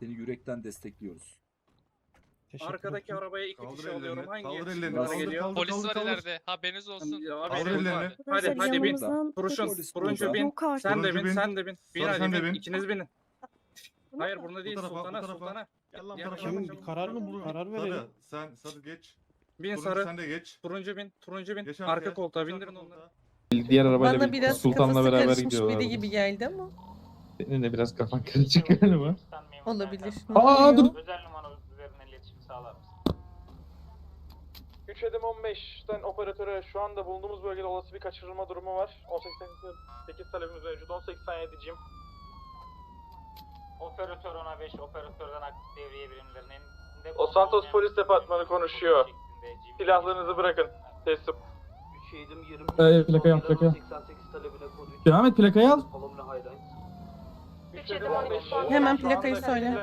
Seni yürekten destekliyoruz. Arkadaki arabaya iki Kaldır kişi alıyorum. Hangi kaldır ellerini, kaldır, geliyor? kaldır, Polis var kaldır. ileride. Haberiniz olsun. Ya, Kaldır ellerini. Hadi hadi bin. yanımızdan. Turuncu bin. Yok artık. Sen de Turuncu bin. Sen de bin. Bin Sarı hadi sen de bin. bin. İkiniz binin. Hayır burada değil. Bu tarafa, bu Sultana tarafa. sultana. Gel lan bu tarafa. Kim? Çabuk, karar mı- çabuk. karar Sarı, verelim. sen sarı geç. Bin Turuncu sarı. sen de geç. Turuncu bin. Turuncu bin. Geç Arka arkaya, koltuğa geç bindirin arka onları. koltuğa. Diğer arabayla Bana bir biraz Sultan'la kafası beraber karışmış gidiyorlar. biri gibi geldi ama Senin de biraz kafan karışık galiba. olabilir. Aa, dur. Özel numara üzerinden iletişim sağlar mısın? 3 adım 15'ten operatöre şu anda bulunduğumuz bölgede olası bir kaçırılma durumu var. 1888 talebimiz mevcut. 1887'ciyim. Operatör 10'a 5, operatörden aktif devriye birimlerinin... de Los Santos Polis Departmanı konuşuyor. Silahlarınızı bırakın. Teslim. Ee, plakayı al, plakayı al. Devam et plakayı al. 3 adım 15. Hemen plakayı söyle.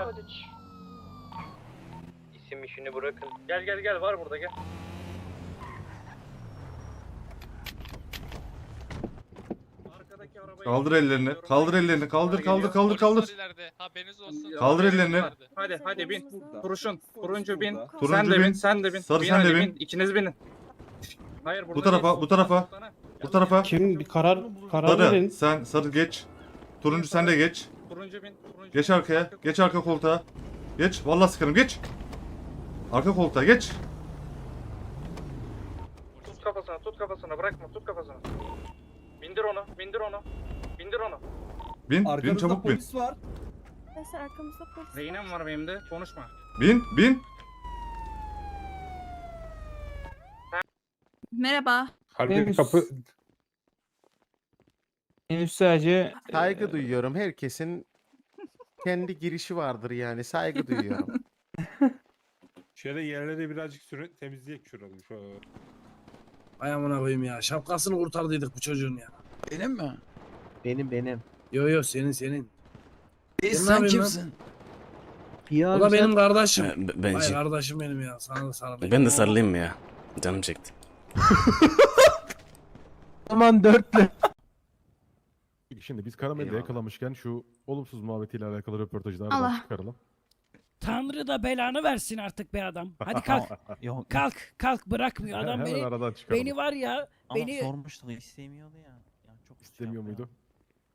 İsim işini bırakın. Gel gel gel var burada gel. Kaldır ellerini. Kaldır ellerini. Kaldır kaldır kaldır kaldır. Haberiniz olsun. Kaldır ellerini. Hadi hadi bin. Kuruşun. Turuncu bin. Turuncu sen de bin. bin. Sen de bin. Sarı bin sen de hadi bin. İkiniz binin. Hayır burada Bu tarafa, bu tarafa. Bu tarafa. Kim bir karar karar Sarı verin. sen sarı geç. Turuncu sen de geç. Turuncu bin. Turuncu Geç bin. arkaya. Geç arka koltuğa. Geç. Vallahi sıkarım geç. Arka koltuğa geç. Tut kafasına tut kafasına bırakma tut kafasına. Bindir onu bindir onu. Bindir onu. Bin. Bin Arkamızda çabuk bin. polis var. Arkadaşlar arkamızda polis. Rehinem var benim de konuşma. Bin. Bin. Merhaba. Benim kapı... Henüz sadece... Saygı duyuyorum. Herkesin kendi girişi vardır yani. Saygı duyuyorum. Şöyle yerleri birazcık sürün temizleyek şurayı. Şöyle. Ay amına koyayım ya. Şapkasını kurtardıydık bu çocuğun ya. benim mi? Benim benim. Yo yo senin senin. E, Sen sen kimsin? O da benim kardeşim. Ben, Ay kardeşim benim ya. Sana da sana. ben de sarılayım ya. Canım çekti. Aman dörtlü. Şimdi biz Karamel'de Eyvallah. yakalamışken şu olumsuz muhabbetiyle alakalı röportajları Allah. çıkaralım. Tanrı da belanı versin artık be adam. Hadi kalk. Yok. kalk kalk bırakmıyor. Adam Hemen beni aradan çıkaralım. beni var ya beni sormuştuk istemiyordu ya. Yani çok İstemiyor muydu?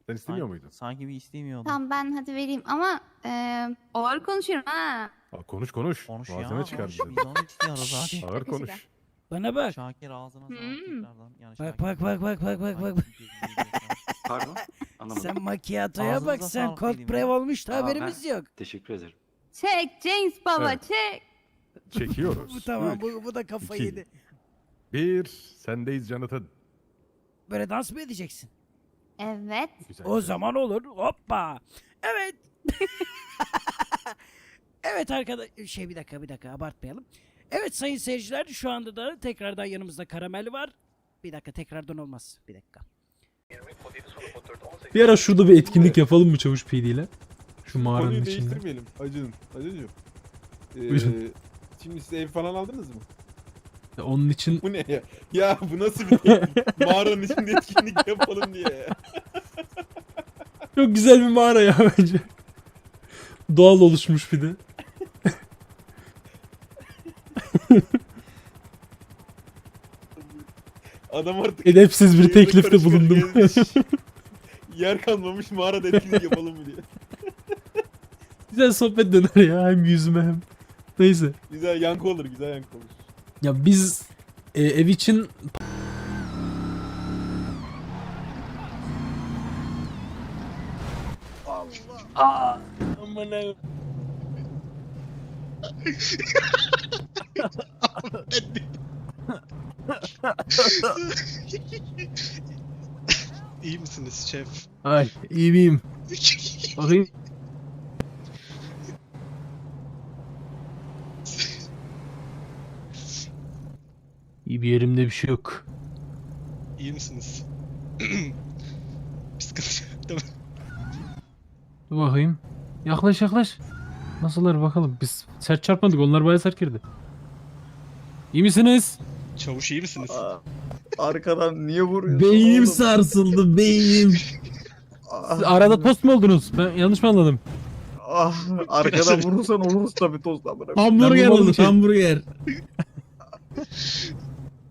Sen istemiyor muydun? Sanki bir istemiyordu. Tamam ben hadi vereyim ama eee ağır konuşuyorum ha. Aa, konuş konuş. Konuş Malzeme ya. çıkar Konuş. bize. Biz onu istiyoruz abi. Ağır konuş. Bana bak. Şakir ağzına sağlık Hmm. tekrardan. Yani Bak Şakir- bak bak bak bak bak bak. Pardon? Sen makyatoya Ağzınıza bak sen sağlık Cold diyeyim Brew ya. olmuş da Aa, haberimiz yok. Teşekkür ederim. Çek James baba Evet. çek. Çekiyoruz. Bu tamam bu, bu da kafayı iki. yedi. Bir. Sendeyiz Jonathan. Böyle dans mı edeceksin? Evet. Güzel. O zaman olur. Hoppa. Evet. evet arkadaş şey bir dakika bir dakika abartmayalım. Evet sayın seyirciler şu anda da tekrardan yanımızda karamel var. Bir dakika tekrardan olmaz. Bir dakika. Bir ara şurada bir etkinlik yapalım mı Çavuş PD ile? Şu mağaranın Konuyu içinde. değiştirmeyelim. Acın. Acıcığım. Ee, Buyurun. şimdi siz ev falan aldınız mı? Ya Onun için Bu ne ya? Ya bu nasıl bir? Mağaranın içinde etkinlik yapalım diye ya. çok güzel bir mağara ya bence. Doğal oluşmuş bir de. Adam artık Edepsiz bir teklifte bulundum. yer kalmamış mağarada etkinlik yapalım mı diye. güzel sohbet döner ya hem yüzüme hem. Neyse. Güzel yankı olur, güzel yankı olur. Ya biz e, ev için Amına İyi misiniz şef? Ay iyi miyim? Bakayım. İyi bir yerimde bir şey yok. İyi misiniz? bir sıkıntı yok değil mi? Dur bakayım. Yaklaş yaklaş. Nasıllar bakalım. Biz sert çarpmadık. Onlar bayağı sert girdi. İyi misiniz? Çavuş iyi misiniz? Arkadan niye vuruyorsun? Beynim oğlum? sarsıldı beynim. Ah, Siz arada post mu oldunuz? Ben yanlış mı anladım? Ah, arkadan vurursan oluruz tabii tozla bırak. Hamburger Ben oldu bulmadım ki. hamburger.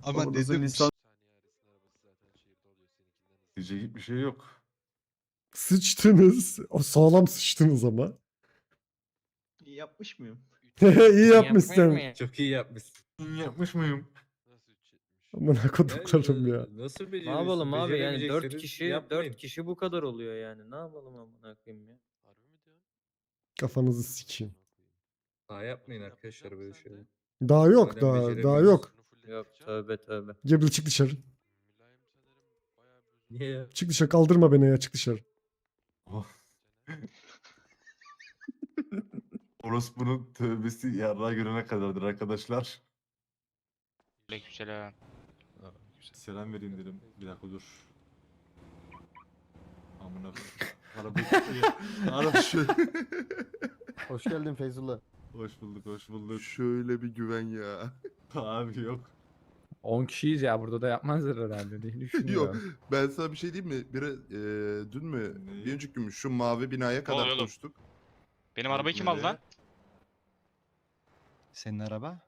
Ama dedim lisan... Diyecek bir şey yok. Sıçtınız. O sağlam sıçtınız ama. İyi yapmış mıyım? İyi yapmışsın. Çok iyi yapmışsın. Yapmış mıyım? Amına koduklarım ya. Nasıl Ne yapalım abi yani 4 kişi kişi 4 kişi bu kadar oluyor yani. Ne yapalım amına koyayım ya. Kafanızı sikeyim. Daha yapmayın arkadaşlar böyle şeyler. Daha yok Madem daha daha beceremiyoruz. yok. Yok tövbe tövbe. Gabriel çık dışarı. Niye ya? Çık dışarı kaldırma beni ya çık dışarı. Orospu'nun tövbesi yarrağı görene kadardır arkadaşlar. Aleykümselam. Selam vereyim dedim. Bir dakika dur. Amına Araba Araba şu. Hoş geldin Feyzullah. Hoş bulduk, hoş bulduk. Şöyle bir güven ya. Abi yok. 10 kişiyiz ya burada da yapmazlar herhalde diye düşünüyorum. Ben sana bir şey diyeyim mi? Bir, e, dün mü? Neyi? Bir önceki gün mü? Şu mavi binaya kadar oluyor oğlum? koştuk. Benim arabayı kim aldı lan? Senin araba?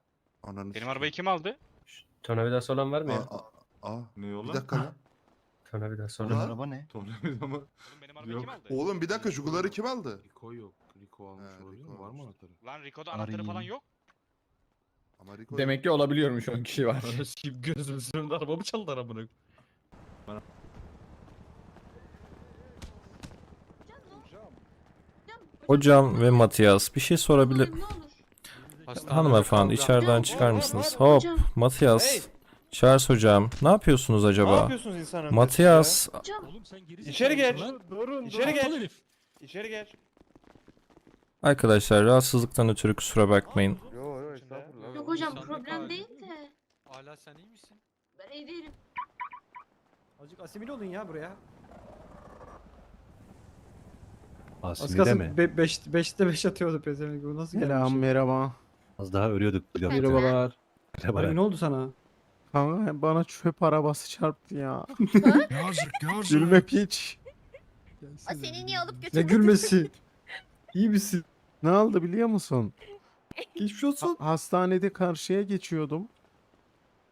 Ananı Benim arabayı kim aldı? Tornavidası olan var mı ya? Aa, Ne bir yola? dakika lan. Tornavidası Ulan. araba ne? Tornavida mı? Oğlum benim arabayı Yok. kim aldı? Oğlum bir dakika Jugular'ı kim aldı? Rico yok. Rico almış Ha, olabilir Rico mi? Var mı almış. anahtarı? Lan Rico'da anahtarı falan yok. Ama Rico Demek ki olabiliyormuş 10 kişi var. Kim gözümüzün önünde arabamı çaldılar amına. Hocam ve Matias bir şey sorabilir. Hanımefendi içeriden çıkar mısınız? Hop Matias. Charles hocam ne yapıyorsunuz acaba? Matias İçeri geç. Durun, İçeri geç. herif. İçeri geç. arkadaşlar rahatsızlıktan ötürü kusura bakmayın. Yo yo estağfurullah. Yok hocam problem değil de. Hala sen iyi misin? Ben iyi değilim. Azıcık asimil olun ya buraya. Asimile mi? 5'te 5 atıyordu pezevenk. Bu nasıl Selam merhaba. Az daha ölüyorduk dakika. Merhabalar. Merhaba. oldu sana? Kanka bana çöp arabası çarptı ya. Yazık Gülme piç. Aa, seni niye alıp Ne götürmedin? gülmesi? İyi misin? Ne oldu biliyor musun? Geçmiş olsun. Ha- hastanede karşıya geçiyordum.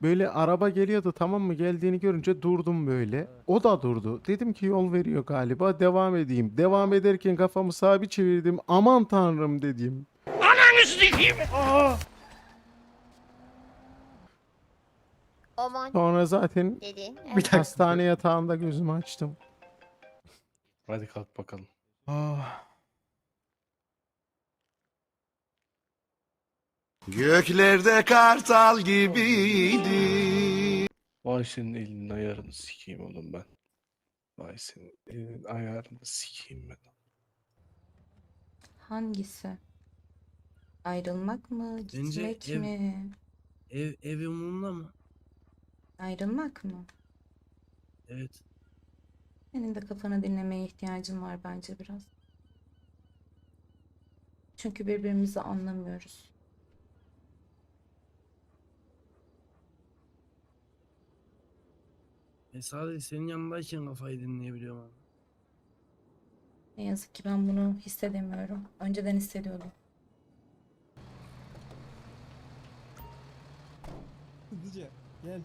Böyle araba geliyordu tamam mı? Geldiğini görünce durdum böyle. O da durdu. Dedim ki yol veriyor galiba. Devam edeyim. Devam ederken kafamı sağa bir çevirdim. Aman tanrım dedim. Aman Sonra zaten dedi. hastane yatağında gözümü açtım. Hadi kalk bakalım. Ah. Göklerde kartal gibiydi. Vay senin elinin ayarını sikeyim oğlum ben. Vay senin elinin ayarını sikeyim ben. Hangisi? Ayrılmak mı? Gitmek ev- mi? Ev, ev umurumda mı? Ayrılmak mı? Evet. Senin de kafanı dinlemeye ihtiyacın var bence biraz. Çünkü birbirimizi anlamıyoruz. E sadece senin yanındayken kafayı dinleyebiliyorum abi. Ne yazık ki ben bunu hissedemiyorum. Önceden hissediyordum. Gel.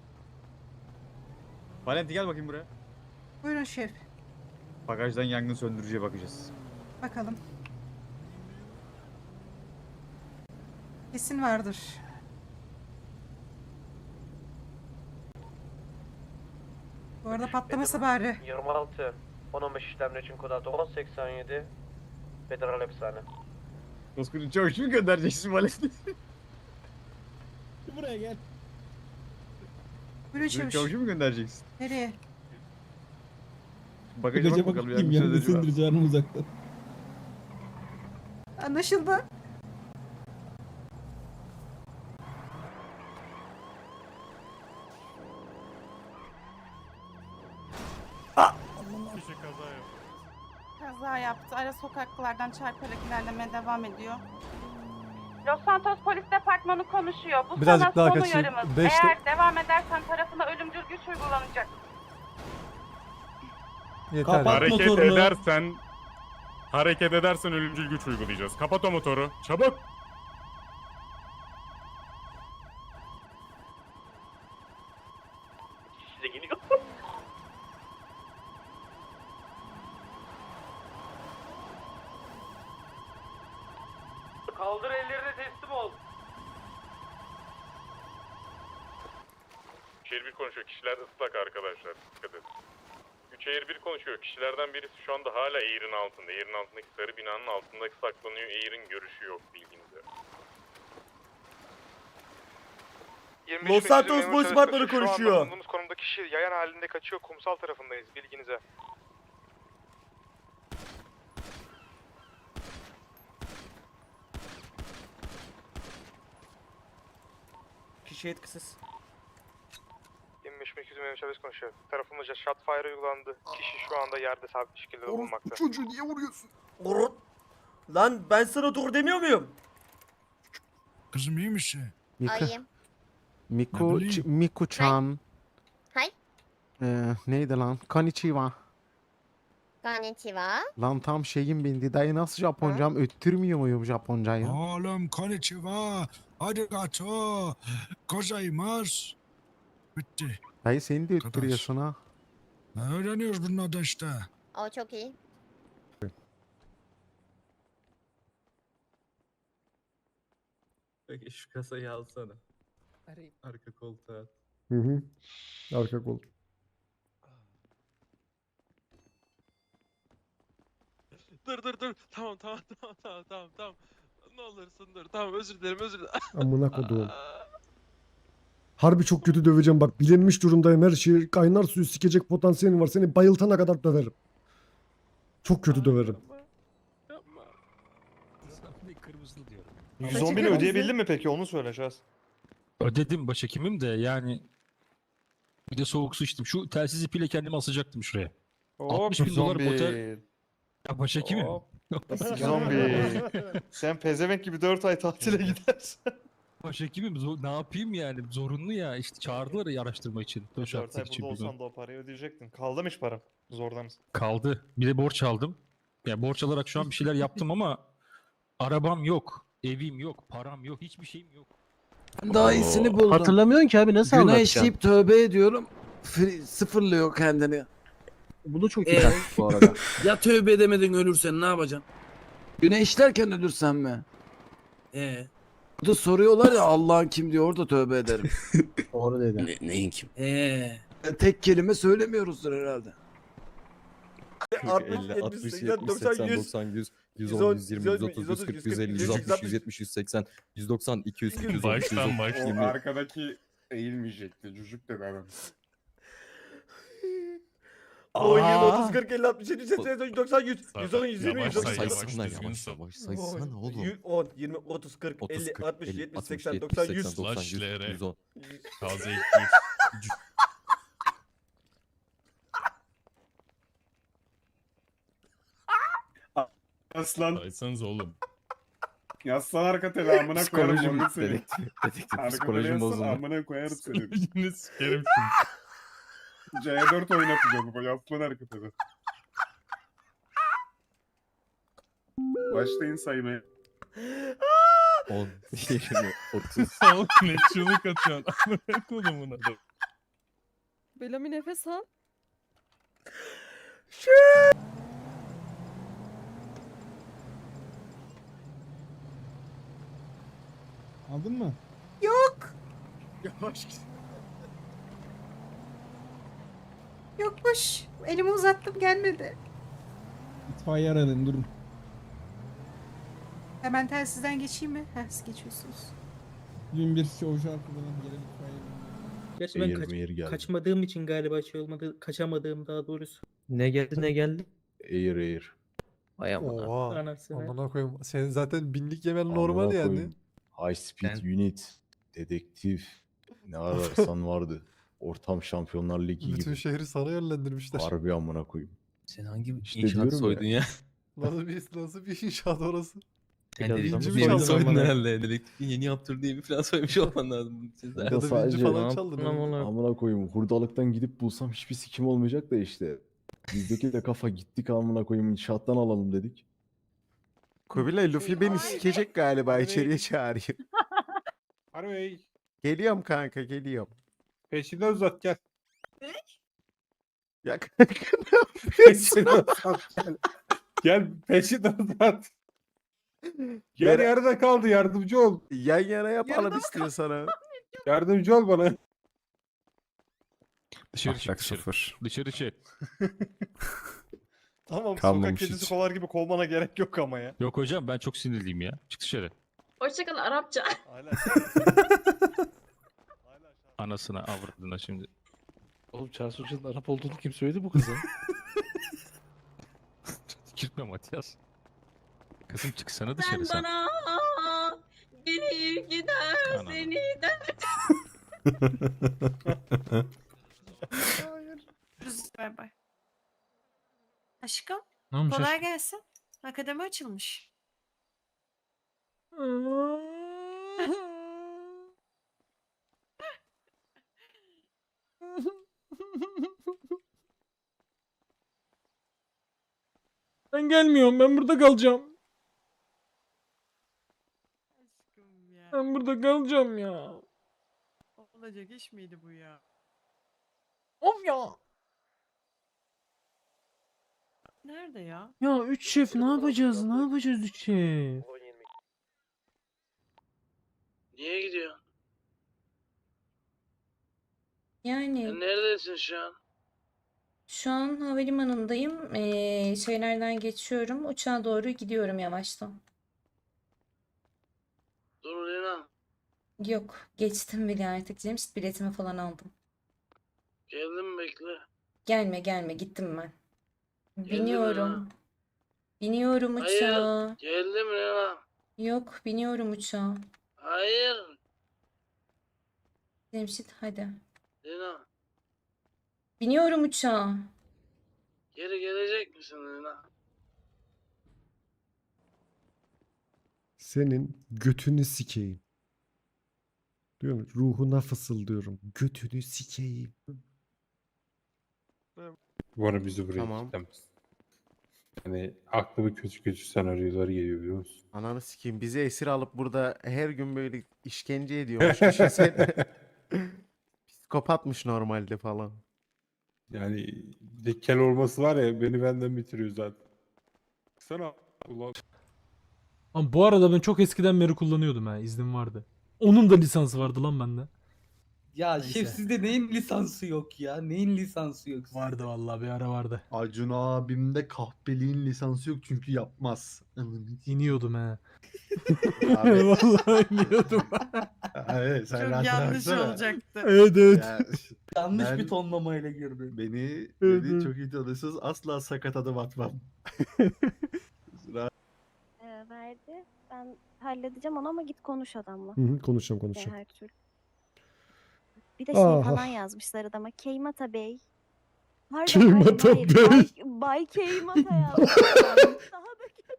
Valenti gel bakayım buraya. Buyurun şef. Bagajdan yangın söndürücüye bakacağız. Bakalım. Kesin vardır. Bu arada patlaması bari. 26 10-15 işlemler için kod adı 1087 Federal Hapishane. Bozkur'un çavuş mu göndereceksin Valenti? Buraya gel. Buyurun Çavuşu mu göndereceksin? Nereye? Bagaja bak bakalım yangın söndürücü var. mı? uzaktan. Anlaşıldı. Kaza yaptı. Ara sokaklardan çarparak ilerlemeye devam ediyor. Los Santos Polis Departmanı konuşuyor. Bu Birazcık sana daha son kaçayım. uyarımız. Beş Eğer devam edersen tarafına ölümcül güç uygulanacak. Yeter. Kapat motorunu. edersen Hareket edersen ölümcül güç uygulayacağız. Kapat o motoru. Çabuk. Kaldır ellerini teslim ol. Şehir 1 konuşuyor. Kişiler ıslak arkadaşlar. Dikkat edin. 3 Air 1 konuşuyor. Kişilerden birisi şu anda hala Air'in altında. Air'in altındaki sarı binanın altında saklanıyor. Air'in görüşü yok bilginize. Los Santos Polis Departmanı konuşuyor. Şu anda bulunduğumuz konumda kişi yayan halinde kaçıyor. Kumsal tarafındayız bilginize. Kişi etkisiz. 25 200 memur serbest konuşuyor. Tarafımızca shot fire uygulandı. Kişi şu anda yerde sabit bir şekilde bulunmakta. çocuğu niye vuruyorsun? Lan ben sana dur demiyor muyum? Kızım iyi misin? Mika, Ayım. Miku, bileyim. Ç- Miku Chan. Hay. Ee, neydi lan? Konnichiwa. Konnichiwa. Lan tam şeyim bindi. Dayı nasıl Japoncam? Öttürmüyor muyum Japoncayı? Oğlum konnichiwa. Arigato. Gozaimasu. Bitti. Dayı seni de öttürüyorsun ha. Öğreniyoruz bunun adı işte. O çok iyi. Peki şu kasayı alsana. Arka koltuğa at. Hı hı. Arka kol. Dur dur dur. Tamam tamam tamam tamam tamam tamam. Ne olursun dur. Tamam özür dilerim özür dilerim. Amına koduğum. Harbi çok kötü döveceğim bak. Bilinmiş durumdayım her şey. Kaynar suyu sikecek potansiyelim var. Seni bayıltana kadar döverim. Çok kötü döverim. Yapma. Kırmızılı diyorum. 110 bin ödeyebildin mi peki onu söyle Şahs. Ödedim başhekimim de yani bir de soğuk su içtim. Şu telsiz ipiyle kendimi asacaktım şuraya. 60 bin dolar motel. Ya başhekimim. Zombi. Sen pezevenk gibi 4 ay tatile gidersin. Başhekimim zor- ne yapayım yani zorunlu ya işte çağırdılar ya araştırma için. Taş 4 ay atmak için burada bilmem. olsan da o parayı ödeyecektin. Kaldı mı hiç param? Zorda mısın? Kaldı. Bir de borç aldım. Ya borç alarak şu an bir şeyler yaptım ama arabam yok, evim yok, param yok, hiçbir şeyim yok. Daha iyisini buldum. Hatırlamıyorsun ki abi nasıl Günah işleyip tövbe ediyorum. Free, sıfırlıyor kendini. Bu da çok iyi Ee? bu arada. Ya tövbe edemedin ölürsen ne yapacaksın? Güneşlerken ölürsem mi? Ee, Bu da soruyorlar ya Allah'ın kim diyor orada tövbe ederim. Doğru dedin. Ne, neyin kim? ee. E, tek kelime söylemiyoruzdur herhalde. 60, 50, 60, 70, 80, 90, 100, 110, 120, 130, 140, 150, 160, 170, 180, 190, 200, 210, Baştan 220. başla. O arkadaki eğilmeyecekti. Cücük dedi adam. 17, 30, 40, 50, 60, 70, 80, 80, 90, 100, 110, 120, Yavaş 130. say, yavaş Sayısınlar düzgün yavaş say. yavaş sayısana oğlum. 10, 20, 30, 40, 50, 60, 70, 80, 90, 100. 90, 100, Slash LR. 110. Taze ekmek. Aslan. Saysanız oğlum. Yaslan arka tele amına koyarım Psikolojim, bunu seni. dedektif, dedektif Arka tele psikolojim yaslan bozuldu. amına koyarım seni. Yine sikerim şimdi. C4 oynatacağım bu yazsan arka tele. Başlayın saymaya. 10, 20, 30. Oğlum ne çığlık atıyorsun. Amına kodumun adı. Bellamy nefes al. Aldın mı? Yavaş Yokmuş. Elimi uzattım gelmedi. İtfaiye aradın durun. Hemen telsizden geçeyim mi? Heh, siz geçiyorsunuz. Dün bir şov şarkıdan gelen itfaiye. Gerçi ben kaç- kaçmadığım için galiba şey olmadı. Kaçamadığım daha doğrusu. Ne geldi ne geldi? Air air. Vay amına. Anasını. Amına koyayım. Senin zaten binlik yemen Normal yani. High speed unit. Dedektif. Ne ararsan vardı. Ortam Şampiyonlar Ligi gibi. şehri sana yönlendirmişler. Harbi amına koyayım. Sen hangi İşte diyorum inşaat soydun ya? Nasıl bir, nasıl bir inşaat orası? Sen Biraz dedektif daha yeni soydun herhalde. Dedektifin yeni yaptırdığı evi falan soymuş olman lazım. Ya Ya da sadece- falan Ne yaptın oğlum. amına? Amına koyayım hurdalıktan gidip bulsam hiçbir sikim olmayacak da işte. Bizdeki de kafa gittik amına koyayım inşaattan alalım dedik. Kubilay Luffy beni sikecek galiba içeriye çağırayım. Geliyorum kanka geliyorum. Peşinden uzat gel. Ya kanka ne yapıyorsun? Peşinden uzat gel. Gel peşinden uzat. Gel Mer- yarıda kaldı yardımcı ol. Yan yana yapalım istiyorsan ha. Yardımcı ol bana. Dışarı çık Ahlak dışarı. sıfır. Dışarı çık. Tamam Kalmamış sokak kedisi hiç. kovar gibi kovmana gerek yok ama ya. Yok hocam ben çok sinirliyim ya. Çık dışarı. Hoşçakal Arapça. Hala Anasına avradına şimdi. Oğlum Charles Hoca'nın Arap olduğunu kim söyledi bu kıza? Kirtme Matias. Kızım çıksana dışarı Sen sen. bana gelir gider Anam. seni de. Bay bay. Aşkım Ne olmuş kolay gelsin. Akademi açılmış. Ben gelmiyorum ben burada kalacağım. Aşkım ya. Ben burada kalacağım ya. Olacak iş miydi bu ya? Of ya. Nerede ya? Ya 3 şef ne yapacağız? Ne yapacağız 3 şef? Niye gidiyor? Yani Neredesin şu an? şu an havalimanındayım. Ee, şeylerden geçiyorum. Uçağa doğru gidiyorum yavaştan. Dur Lina. Yok, geçtim bile artık. James biletimi falan aldım. Geldim bekle. Gelme gelme gittim ben. Geldin mi Biniyorum. Biniyorum Hayır. uçağa. Geldim Lina. Yok, biniyorum uçağa. Hayır. Cemşit hadi. Lina. Biniyorum uçağa. Geri gelecek misin Lina? Senin götünü sikeyim. Diyorum ruhuna fısıldıyorum. Götünü sikeyim. Bu ara bizi buraya Tamam. kitlemiz. Hani aklıma kötü kötü senaryolar geliyor biliyor musun? Ananı sikeyim. Bizi esir alıp burada her gün böyle işkence ediyormuş. Düşünsene. Psikopatmış normalde falan. Yani bir de kel olması var ya beni benden bitiriyor zaten. Sana ulan Ama bu arada ben çok eskiden beri kullanıyordum ha iznim vardı. Onun da lisansı vardı lan bende. Ya Neyse. şef sizde neyin lisansı yok ya? Neyin lisansı yok? sizde? Vardı vallahi bir ara vardı. Acun abimde kahpeliğin lisansı yok çünkü yapmaz. İniyordum he. Abi, vallahi iniyordum. evet, sen Çok rahat yanlış bıraksana. olacaktı. evet evet. Ya, Yanlış Ben- bir tonlamayla girdi. beni, beni çok iyi tanıyorsunuz. Asla sakat adım atmam. verdi. Ben halledeceğim onu ama git konuş adamla. konuşacağım De her türlü. Bir de şey Ah. falan yazmışlar adama. Keymata Bey. Pardon, Keymata hayır, Bey. Bay, Bay Keymata yazmış. Daha da kötü.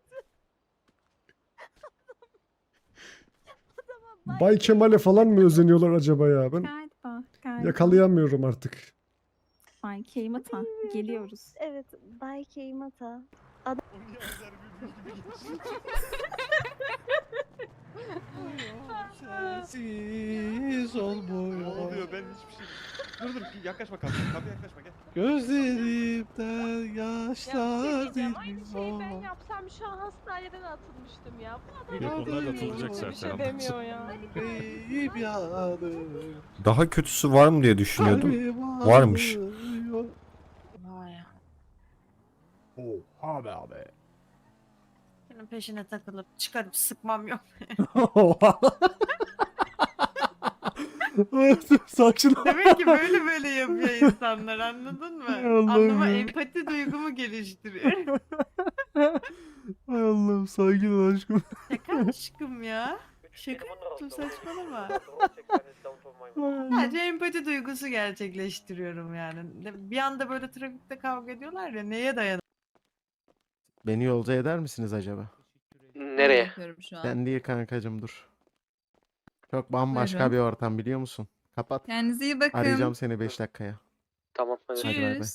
Adama Bay Kemal'e falan mı özeniyorlar acaba ya? Ben Galiba, galiba. yakalayamıyorum artık. Bay Keymata. Geliyoruz. Evet, Bay Keymata. sensiz olmuyor. Ne oluyor ben hiçbir şey... Dur dur yaklaşma kapıya, kapıya yaklaşma gel. Gözlerimden yaşlar Aynı şeyi ben yapsam şu an hastaneden atılmıştım ya. Bu adam Yok onlar da atılacak bir zaten. şey demiyor ya. Daha kötüsü var mı diye düşünüyordum. kalbim Varmış. ağrıyor. Vay. Oha be abi. Peşine takılıp çıkarıp sıkmam yok. Sakin ol. Demek ki böyle böyle yapıyor insanlar anladın mı? Allah'ım Anlama ya. empati duygumu geliştiriyor. Hay Allah'ım sakin ol aşkım. Şaka aşkım ya. Şaka yaptım saçmalama. Sadece empati duygusu gerçekleştiriyorum yani. Bir anda böyle trafikte kavga ediyorlar ya neye dayanır? Beni yolcu eder misiniz acaba? Nereye? Ben değil kankacım dur. Çok bambaşka bir ortam biliyor musun? Kapat. Kendinize iyi bakın. Arayacağım seni 5 dakikaya. Tamam hadi. Hadi bay bay.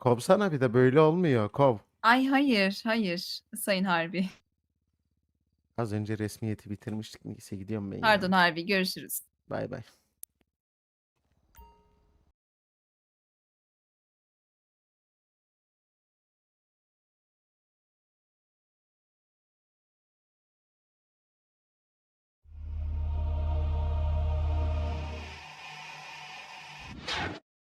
Kovsana bir de böyle olmuyor. Kov. Ay hayır, hayır Sayın Harbi. Az önce resmiyeti bitirmiştik. Neyse gidiyorum ben ya. Pardon Harbi, görüşürüz. Bay bay.